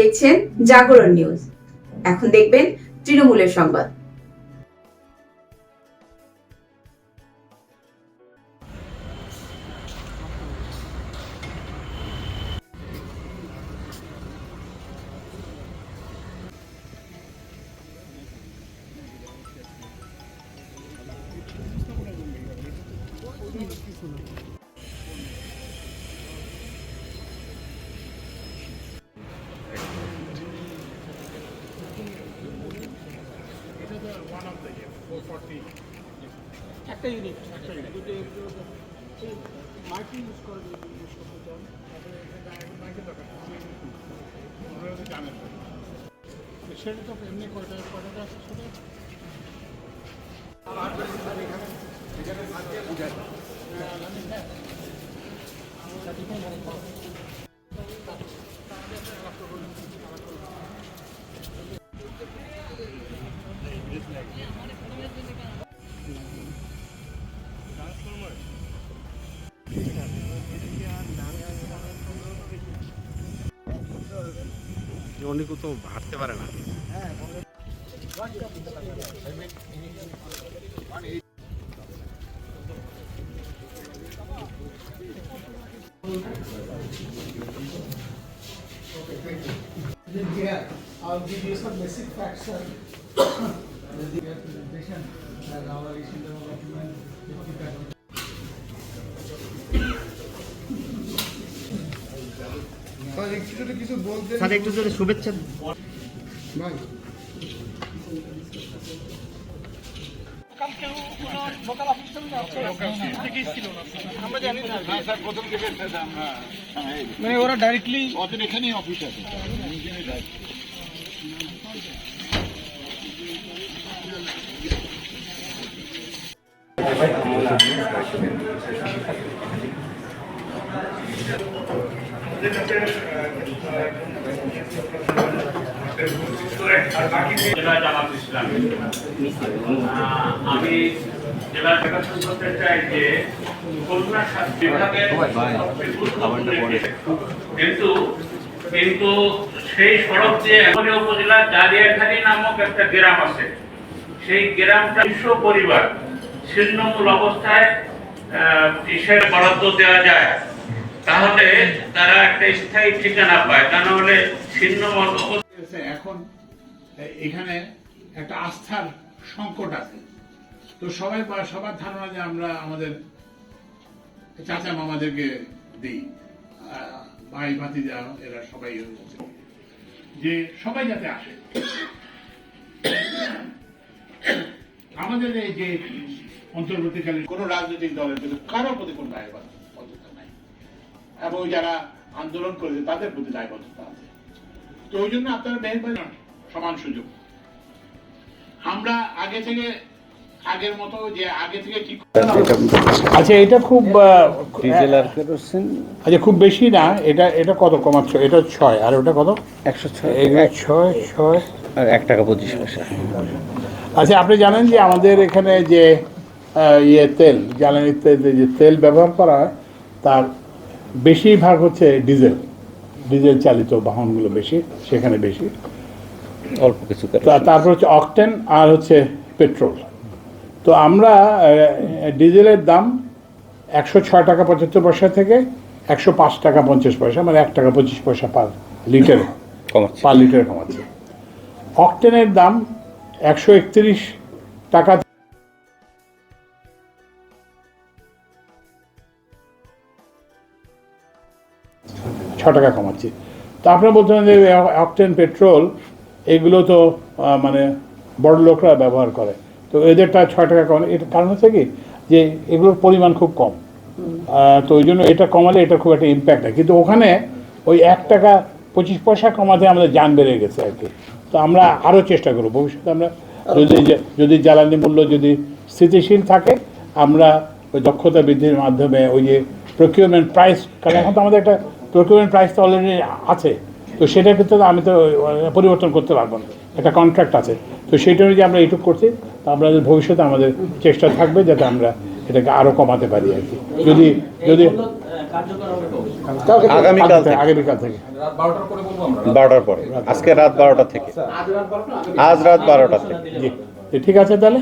দেখছেন জাগরণ নিউজ। এখন দেখবেন তৃণমূলের সংবাদ। একটা ইউনিট একটা ইউনিট মাইকিং ইউজ করে ইউজ করতে চান সেটা তো এমনি কয়টা কয়টা আছে সেটা? উনি কোথাও হাঁটতে পারে না Then here, I'll give you some basic facts, sir. The presentation, and our recent development, sir একটু যদি শুভেচ্ছা। মানে ওরা ডাইরেক্টলি ওদের এখানেই অফিস আছে। আমি জেলা প্রকাশন করতে চাই যে কিন্তু কিন্তু সেই সড়ক দিয়ে এখনই উপজেলা দাঁড়িয়াখালী নামক একটা গ্রাম আছে। সেই গ্রামটা বিশ্ব পরিবার, ছিন্নমূল অবস্থায় ইসের বরাদ্দ দেওয়া যায়? তাহলে তারা একটা স্থায়ী ঠিকানা পায়, তা না হলে এসে এখন এখানে একটা আস্থার সংকট আছে। তো সবাই বা- সবার ধারণা যে আমরা আমাদের চাচা মামাদেরকে দিই ভাই ভাতিজা এরা সবাই যে সবাই যাতে আসে। আমাদের এই যে অন্তর্বর্তীকালীন কোনো রাজনৈতিক দলের প্রতি কারও প্রতি কোনো নাই। এবং যারা আন্দোলন করেছে তাদের প্রতি দায়বদ্ধতা আছে। তো ওই জন্য আপনারা মেহরবানি সমান সুযোগ। আমরা আগে থেকে আগের মতো যে আগে থেকে কি আচ্ছা এটা খুব ডিজেল আর কেরোসিন আচ্ছা খুব বেশি না এটা এটা কত কমাচ্ছ? এটা ছয় আর ওটা কত? একশো ছয়। ছয় ছয়। আর এক টাকা পঁচিশ পয়সা। আচ্ছা আপনি জানেন যে আমাদের এখানে যে ইয়ে তেল জ্বালানি তেল যে তেল ব্যবহার করা হয় তার বেশিরভাগ হচ্ছে ডিজেল। ডিজেল চালিত বাহনগুলো বেশি সেখানে বেশি। অল্প কিছু তারপর হচ্ছে অকটেন আর হচ্ছে পেট্রোল তো আমরা ডিজেলের দাম একশো ছয় টাকা পঁচাত্তর পয়সা থেকে একশো পাঁচ টাকা পঞ্চাশ পয়সা মানে এক টাকা পঁচিশ পয়সা পার লিটার পার লিটারে কমাচ্ছে। অকটেনের দাম একশো একত্রিশ টাকা ছ টাকা কমাচ্ছি। তো আপনারা বলতে যে অকটেন পেট্রোল, এগুলো তো মানে বড় লোকরা ব্যবহার করে। তো এদেরটা ছয় টাকা কমে এটা কারণ হচ্ছে কি? যে এগুলোর পরিমাণ খুব কম। তো ওই জন্য এটা কমালে এটা খুব একটা ইম্প্যাক্ট হয় কিন্তু ওখানে ওই এক টাকা পঁচিশ পয়সা কমাতে আমাদের যান বেড়ে গেছে আর কি। তো আমরা আরও চেষ্টা করব। ভবিষ্যতে আমরা যদি যদি জ্বালানি মূল্য যদি স্থিতিশীল থাকে, আমরা ওই দক্ষতা বৃদ্ধির মাধ্যমে ওই যে প্রকিউরমেন্ট প্রাইস কারণ এখন তো আমাদের একটা প্রকিউরমেন্ট প্রাইস তো অলরেডি আছে। তো সেটা কিন্তু আমি তো পরিবর্তন করতে পারব না। একটা কন্ট্রাক্ট আছে। তো সেটা অনুযায়ী আমরা এইটুকু করছি। তো আমরা ভবিষ্যতে আমাদের চেষ্টা থাকবে যাতে আমরা এটাকে আরও কমাতে পারি আর কি। যদি যদি আগামীকাল থেকে। আগামীকাল থেকে। বারোটার পরে আজকে রাত বারোটা থেকে। আজ রাত বারোটা থেকে। জি। ঠিক আছে তাহলে?